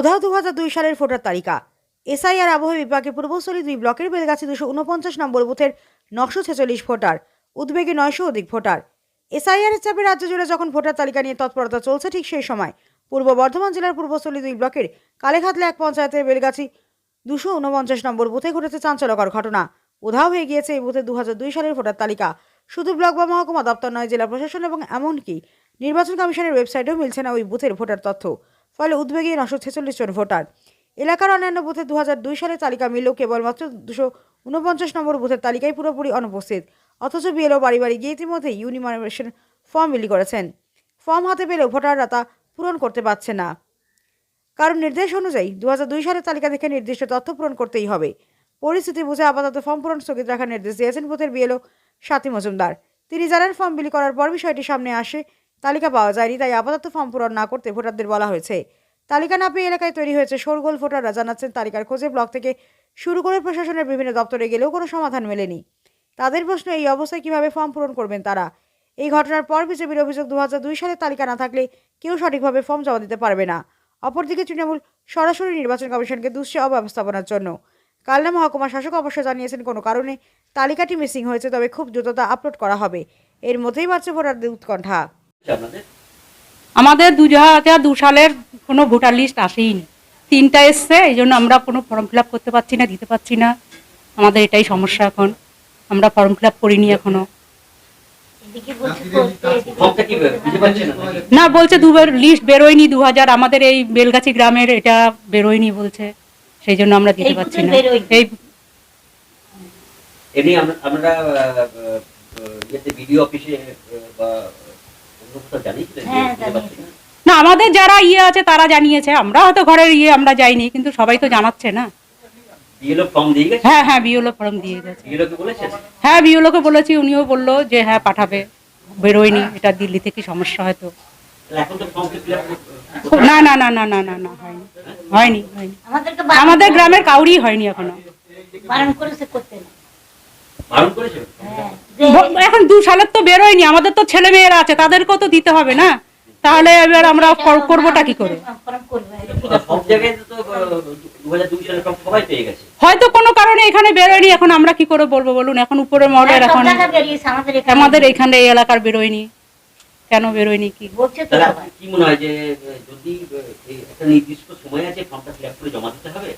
উধাও দু হাজার দুই সালের ভোটার তালিকা। এসআইআর আবহাওয়া বিভাগে পূর্বস্থলী দুই ব্লকের বেলগাছি দুশো উনপঞ্চাশ নম্বর বুথের নশো ছেচল্লিশ ভোটার, উদ্বেগে নয়শো অধিক ভোটার। এসআইআর এর চাপে রাজ্য জুড়ে যখন ভোটার তালিকা নিয়ে তৎপরতা চলছে ঠিক সেই সময়, পূর্ব বর্ধমান জেলার পূর্বস্থলী দুই ব্লকের কালেখাতলা এক পঞ্চায়েতের বেলগাছি দুশো উনপঞ্চাশ নম্বর বুথে ঘটেছে চাঞ্চল্যকর ঘটনা। উধাও হয়ে গিয়েছে এই বুথে দু সালের ভোটার তালিকা। শুধু ব্লক বা মহকুমা দপ্তর নয়, জেলা প্রশাসন এবং এমনকি নির্বাচন কমিশনের ওয়েবসাইটেও মিলছে না ওই বুথের ভোটার তথ্য। ফলে উদ্বেগে নশো ছেচল্লিশ জন ভোটার। এলাকার অন্যান্য বুথে দু সালে তালিকা মিললেও কেবলমাত্র দুশো উনপঞ্চাশ নম্বর বুথের তালিকায় পুরোপুরি অনুপস্থিত। অথচ বিএলও বাড়ি বাড়ি গিয়ে ইতিমধ্যে ইউনিমার্মেশন ফর্ম বিলি করেছেন। ফর্ম হাতে পেলেও ভোটাররা তা পূরণ করতে পারছে না। কারণ নির্দেশ অনুযায়ী দু দুই সালের তালিকা দেখে নির্দিষ্ট তথ্য পূরণ করতেই হবে। পরিস্থিতি বুঝে আপাতত ফর্ম পূরণ স্থগিত রাখার নির্দেশ দিয়েছেন বুথের বিএলও সাথী মজুমদার। তিনি জানান, ফর্ম বিলি করার পর বিষয়টি সামনে আসে তালিকা পাওয়া যায়নি, তাই আপাতত ফর্ম পূরণ না করতে ভোটারদের বলা হয়েছে। তালিকা না পেয়ে এলাকায় তৈরি হয়েছে শোরগোল, ভোটাররা জানাচ্ছেন তালিকার খোঁজে ব্লক থেকে শুরু করে প্রশাসনের বিভিন্ন দপ্তরে গেলেও কোনো সমাধান মেলেনি। তাদের প্রশ্ন এই অবস্থায় কীভাবে ফর্ম পূরণ করবেন তারা? এই ঘটনার পর বিজেপির অভিযোগ দু সালে তালিকা না থাকলে কেউ সঠিকভাবে ফর্ম জমা দিতে পারবে না। অপরদিকে তৃণমূল সরাসরি নির্বাচন কমিশনকে দুশ্চে অব্যবস্থাপনার জন্য। কালনা মহকুমা শাসক অবশ্য জানিয়েছেন, কোনো কারণে তালিকাটি মিসিং হয়েছে, তবে খুব দ্রুততা আপলোড করা হবে। এর মধ্যেই বাড়ছে ভোটারদের উৎকণ্ঠা। আমাদের দু হাজার দু সালের কোনো ভোটার লিস্ট আসেইনি তিনটা এসছে এই জন্য আমরা কোনো ফর্ম ফিল আপ করতে পারছি না দিতে পারছি না। আমাদের এটাই সমস্যা এখন। আমরা ফর্ম ফিল আপ করিনি এখনও। না বলছে দুবার লিস্ট বেরোয়নি দু হাজার আমাদের এই বেলগাছি গ্রামের এটা বেরোয়নি বলছে। সেই জন্য আমরা দিতে পারছি না। এই আমরা- বিডিও অফিসে বা না? না আমাদের যারা ইয়ে আছে তারা জানিয়েছে। আমরা হয়তো ঘরের ইয়ে আমরা যাইনি কিন্তু সবাই তো জানাচ্ছে না। বিএলও ফর্ম দিয়ে গেছে? হ্যাঁ হ্যাঁ বিওলো ফর্ম দিয়ে গেছে। বলেছেন? হ্যাঁ বিওলোকে বলেছি উনিও বলল যে হ্যাঁ পাঠাবে। বেরোয়নি এটা দিল্লি থেকে সমস্যা হয়তো। না না না না না না না হয়নি। হয়নি হয়নি। আমাদের গ্রামের কাউরি হয়নি এখনও। বারণ করেছে করতে। না বারণ করেছে? হ্যাঁ, এখন দু সালের তো বেরোয়নি আমাদের তো ছেলে মেয়েরা আছে তাদেরকেও তো দিতে হবে না? তাহলে এবার আমরা কর- করবোটা কি করে? হয়তো কোনো কারণে এখানে বেরোয়নি এখন আমরা কি করে বলব বলুন? এখন উপরে মহলের হ্যাঁ, এখন আমাদের এখানে। এইখানে এই এলাকার বেরোয়নি। কেন বেরোয়নি কি? বলছে তো কি মনে হয় যে যদি একটা নির্দিষ্ট সময় আছে ফর্মটা ফিল আপ করে জমা দিতে হবে?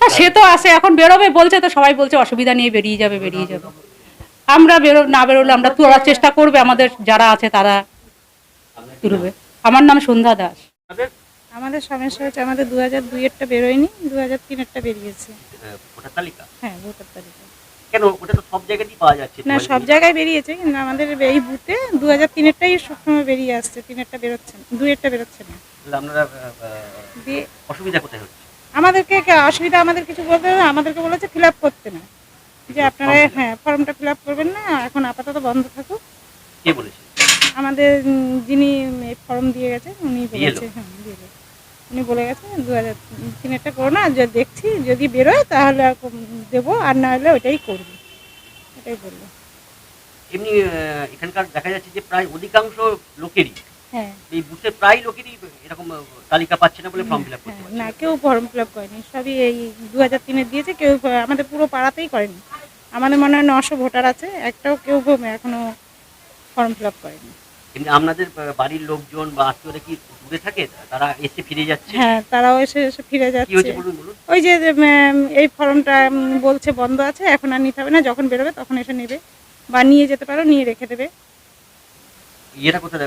হ্যাঁ সে তো আসে এখন বেরোবে বলছে তো সবাই বলছে অসুবিধা নিয়ে বেরিয়ে যাবে বেরিয়ে যাবে। আমরা বেরো না বেরোলে আমরা তোলার চেষ্টা করবে আমাদের যারা আছে তারা। তুলবে। আমার নাম সন্ধ্যা দাস। আমাদের? সমস্যা হচ্ছে আমাদের দু হাজার দুইয়েরটা বেরোয়নি দু হাজার তিনেরটা বেরিয়েছে। ভোটার তালিকা? হ্যাঁ ভোটার তালিকা। কেন? ওটা তো সব জায়গাতেই পাওয়া যাচ্ছে। না সব জায়গায় বেরিয়েছে কিন্তু আমাদের এই বুথে দু হাজার তিনেরটাই সবসময় বেরিয়ে আসছে তিনেরটা বেরোচ্ছে না দুইয়েরটা বেরোচ্ছে না। আপনারা অসুবিধা কোথায় হচ্ছে? আমাদেরকে কে- অসুবিধা আমাদের কিছু বলতে হবে না, আমাদেরকে বলেছে ফিল আপ করতে না। যে আপনারা হ্যাঁ ফর্মটা ফিল আপ করবেন না এখন আপাতত বন্ধ থাকুক কে বলেছে আমাদের যিনি ফর্ম দিয়ে গেছে উনি বলেছে? হ্যাঁ দিয়ে গেছে। উনি বলে গেছে দু হাজার তিনেরটা করো না যে দেখছি যদি বেরোয় তাহলে আর দেবো আর না হলে ওইটাই করব এটাই বলল এমনি এখানকার দেখা যাচ্ছে যে প্রায় অধিকাংশ লোকেরই হ্যাঁ। এই বুথে প্রায় লোকেরই এরকম তালিকা পাচ্ছে না বলে ফর্ম ফিল আপ করতে হ্যাঁ না। কেউ ফর্ম ফিল আপ করেনি। সবই এই দু হাজার তিনের দিয়েছে কেউ আমাদের পুরো পাড়াতেই করেনি। আমাদের মনে হয় নশো ভোটার আছে একটাও কেউ এখনও ফর্ম ফিল আপ করেনি। এমনি আপনাদের বাড়ির লোকজন বা আত্মীয়রা কি দূরে থাকে? তারা এসে ফিরে যাচ্ছে? হ্যাঁ তারাও এসে এসে ফিরে যাচ্ছে। ওই যে এই ফর্মটা বলছে বন্ধ আছে এখন আর নিতে হবে না যখন বেরোবে তখন এসে নেবে। বা নিয়ে যেতে পারো নিয়ে রেখে দেবে। ইয়েটা কোথায়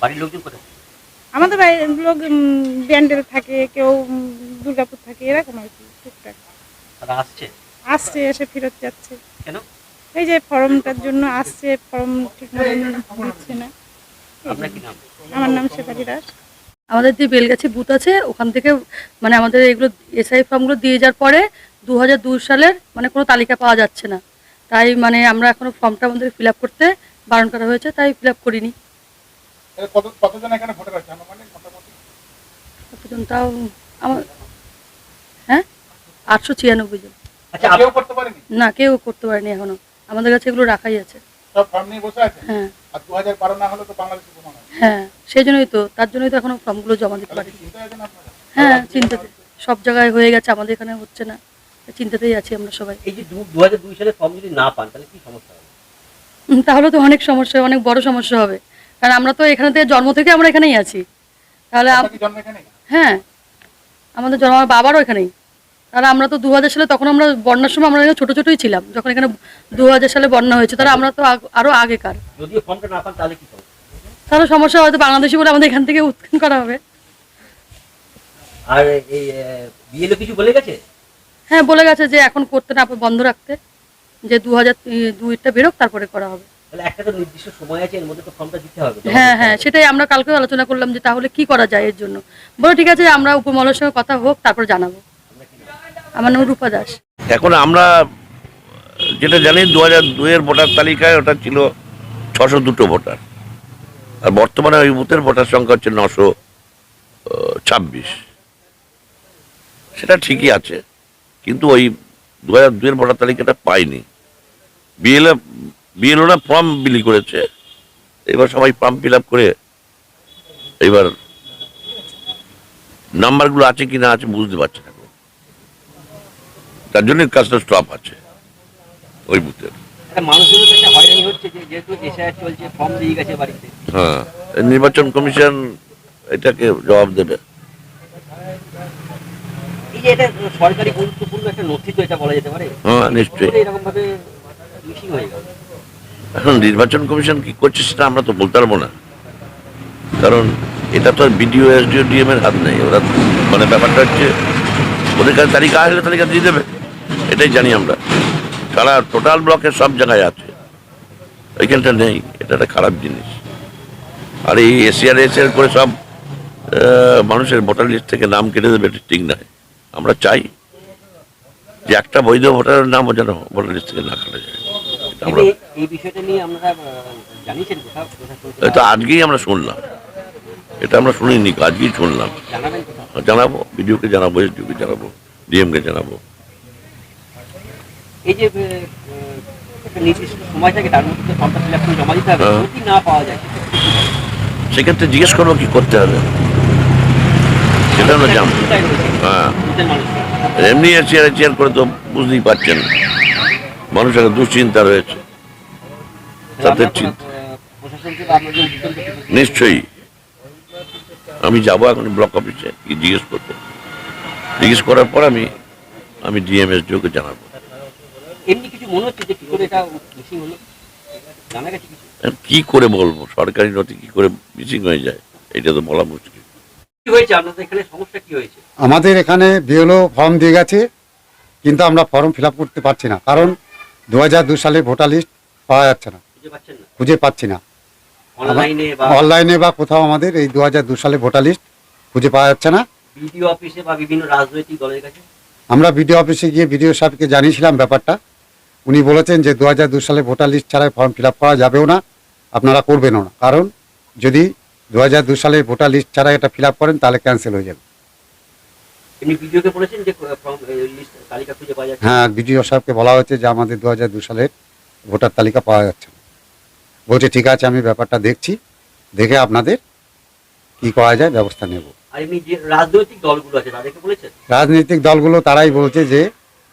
বাড়ির লোকজন কোথায়? আমাদের বাড়ির লোক ব্যান্ডেল থাকে কেউ দুর্গাপুর থাকে এরকম আর কি টুকটাক। তারা আসছে? আসছে এসে ফেরত যাচ্ছে। কেন? এই যে ফর্মটার জন্য আসছে ফর্ম ঠিক মতো দিচ্ছে না। আপনার কি নাম? আমার নাম শেফালি দাস। আমাদের যে বেলগাছি বুথ আছে ওখান থেকে মানে আমাদের এগুলো এসআই ফর্মগুলো দিয়ে যাওয়ার পরে দু হাজার দুই সালের মানে কোনো তালিকা পাওয়া যাচ্ছে না। তাই মানে আমরা এখনও ফর্মটা আমাদের ফিল আপ করতে বারণ করা হয়েছে তাই ফিল আপ করিনি। এ কতজন এখানে ভোটার আছে? আনুমানিক তাও আমার হ্যাঁ? আটশো ছিয়ানব্বই জন। আচ্ছা আপ- কেউ করতে পারেনি? না কেউ করতে পারেনি এখনও। আমাদের কাছে এগুলো রাখাই আছে। সব ফর্ম নিয়ে বসে আছে? হ্যাঁ। আর দু হাজার বারো না হলে তো বাংলাদেশে প্রমাণ হয় সেই জন্যই তো তার জন্যই তো এখনও ফর্মগুলো জমা দিতে আপনারা? হ্যাঁ চিন্তাতে সব জায়গায় হয়ে গেছে আমাদের এখানে হচ্ছে না। চিন্তাতেই আছি আমরা সবাই। এই যে দু হাজার দুই সালে ফর্ম যদি না পান তাহলে কি সমস্যা তাহলে তো অনেক সমস্যা অনেক বড় সমস্যা হবে। কারণ আমরা তো এখানে থেকে জন্ম থেকে আমরা এখানেই আছি। তাহলে হ্যাঁ আমাদের জন্ম আমার বাবারও এখানেই। তাহলে আমরা তো দু হাজার সালে তখন আমরা বন্যার সময় আমরা এখানে ছোটো ছোটোই ছিলাম। যখন এখানে দু হাজার সালে বন্যা হয়েছে তাহলে আমরা তো আরও আগেকার। তাহলে সমস্যা হয়তো বাংলাদেশি বলে আমাদের এখান থেকে উৎখান করা হবে। আর এই কিছু বলে গেছে? হ্যাঁ বলে গেছে যে এখন করতে না বন্ধ রাখতে। যে দু হাজার দুইটা বেরোক তারপরে করা হবে। একটা তো নির্দিষ্ট সময় আছে এর মধ্যে তো ফর্মটা দিতে হবে। হ্যাঁ হ্যাঁ সেটাই আমরা কালকেও আলোচনা করলাম যে তাহলে কি করা যায় এর জন্য। বলো ঠিক আছে আমরা উপমহলের সঙ্গে কথা হোক তারপর জানাব। আমার নাম রূপা দাস। এখন আমরা যেটা জানি দু হাজার দুইয়ের ভোটার তালিকায় ওটা ছিল ছশো দুটো ভোটার। আর বর্তমানে ওই বুথের ভোটার সংখ্যা হচ্ছে নশো ছাব্বিশ। সেটা ঠিকই আছে কিন্তু ওই দু হাজার দুইয়ের ভোটার তালিকাটা পাইনি। বিএলএ বিএলওরা ফর্ম বিলি করেছে। এবার সবাই ফর্ম ফিল করে এবার নাম্বারগুলো আছে কি না আছে বুঝতে পারছে না। তার জন্য কাজটা স্টপ আছে ওই বুথের। হ্যাঁ নির্বাচন কমিশন এটাকে জবাব দেবে। এই এটা সরকারি গুরুত্বপূর্ণ একটা নথি তো এটা বলা যেতে পারে। হ্যাঁ নিশ্চয়ই। এরকম ভাবে এখন নির্বাচন কমিশন কি করছে সেটা আমরা তো বলতে পারব না। কারণ এটা তো আর বিডিও, এসডিও, ডিএম এর হাত নেই। ওরা মানে ব্যাপারটা হচ্ছে, ওদের কাছে তালিকা আসলে তালিকা দিয়ে দেবে। এটাই জানি আমরা। সারা টোটাল ব্লকের সব জায়গায় আছে, ওইখানটা নেই। এটা একটা খারাপ জিনিস। আর এই এসিআর এর করে সব মানুষের ভোটার লিস্ট থেকে নাম কেটে দেবে, এটা ঠিক নয়। আমরা চাই যে একটা বৈধ ভোটারের নামও যেন ভোটার লিস্ট থেকে না কাটা যায়। আমরা এই- এই বিষয়টা নিয়ে আপনারা জানিয়েছেন কোথাও প্রশাসনকে? আজকেই আমরা শুনলাম। এটা আমরা শুনিনি আজকেই শুনলাম। জানাব বিডিওকে জানাব এসডিওকে জানাব ডিএমকে জানাব। এই যে হ্যাঁ। সেক্ষেত্রে জিজ্ঞেস করব কি করতে হবে। সেটা আমরা জানব। হ্যাঁ। এমনি চেয়ারে চেয়ার করে তো বুঝতেই পারছেন। মানুষের দুশ্চিন্তা রয়েছে। তাদের চিন্তা। নিশ্চয়ই। আমি যাব এখন ব্লক অফিসে কি জিজ্ঞেস করতে। জিজ্ঞেস করার পর আমি আমি ডিএমএসডিওকে জানাব। এমনি কিছু মনে হচ্ছে যে কি করে বলব? সরকারি নথি কি করে মিসিং হয়ে যায়? এটা তো বলা মুশকিল। কি হয়েছে? আপনাদের এখানে সমস্যা কি হয়েছে? আমাদের এখানে বিএলও ফর্ম দিয়ে গেছে কিন্তু আমরা ফর্ম ফিল আপ করতে পারছি না। কারণ দু হাজার দু সালে ভোটার লিস্ট পাওয়া যাচ্ছে না। খুঁজে পাচ্ছি না। অনলাইনে বা অনলাইনে বা কোথাও আমাদের এই দু হাজার দু সালে ভোটার লিস্ট খুঁজে পাওয়া যাচ্ছে না। বিডিও অফিসে বা বিভিন্ন রাজনৈতিক দলের কাছে? আমরা বিডিও অফিসে গিয়ে বিডিও সাহেবকে জানিয়েছিলাম ব্যাপারটা। উনি বলেছেন যে দু হাজার দু সালে ভোটার লিস্ট ছাড়াই ফর্ম ফিল আপ করা যাবেও না আপনারা করবেনও না। কারণ যদি দু হাজার দু সালে ভোটার লিস্ট ছাড়া এটা ফিল আপ করেন তাহলে ক্যান্সেল হয়ে যাবে। হ্যাঁ বিডিও সাহেবকে বলা হয়েছে যে আমাদের দু হাজার দু সালের ভোটার তালিকা পাওয়া যাচ্ছে না। বলছে ঠিক আছে আমি ব্যাপারটা দেখছি দেখে আপনাদের কি করা যায় ব্যবস্থা নেব। রাজনৈতিক দলগুলো আছে রাজনৈতিক দলগুলো তারাই বলছে যে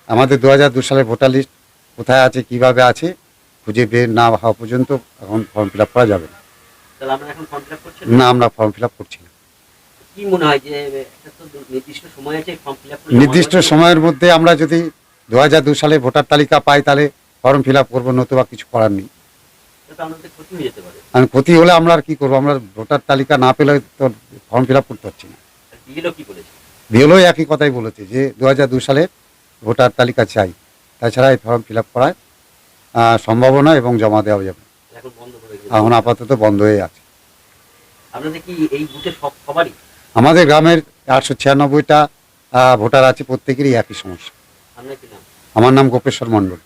আমাদের দু হাজার দু সালের ভোটার লিস্ট কোথায় আছে কীভাবে আছে খুঁজে বের না হওয়া পর্যন্ত এখন ফর্ম ফিল আপ করা যাবে না। না আমরা ফর্ম ফিল আপ করছি না। কি মনে হয় যে নির্দিষ্ট সময় আছে ফর্ম ফিল নির্দিষ্ট সময়ের মধ্যে আমরা যদি দু হাজার দু সালে ভোটার তালিকা পাই তাহলে ফর্ম ফিল আপ করব নতুবা কিছু করার নেই। আমাদের ক্ষতি হলে আমরা আর কি করব? আমরা ভোটার তালিকা না পেলে তো ফর্ম ফিল আপ করতে পারছি না। বিএলও একই কথাই বলেছে যে দু হাজার দু সালে ভোটার তালিকা চাই। তাছাড়া এই ফর্ম ফিল আপ করার সম্ভাবনা এবং জমা দেওয়া যাবে। এখন আপাতত বন্ধ হয়ে আছে। আপনাদের কি এই বুথে সব সবারই? আমাদের গ্রামের আটশো ছিয়ানব্বইটা ভোটার আছে প্রত্যেকেরই একই সমস্যা। আমার নাম গোপেশ্বর মণ্ডল।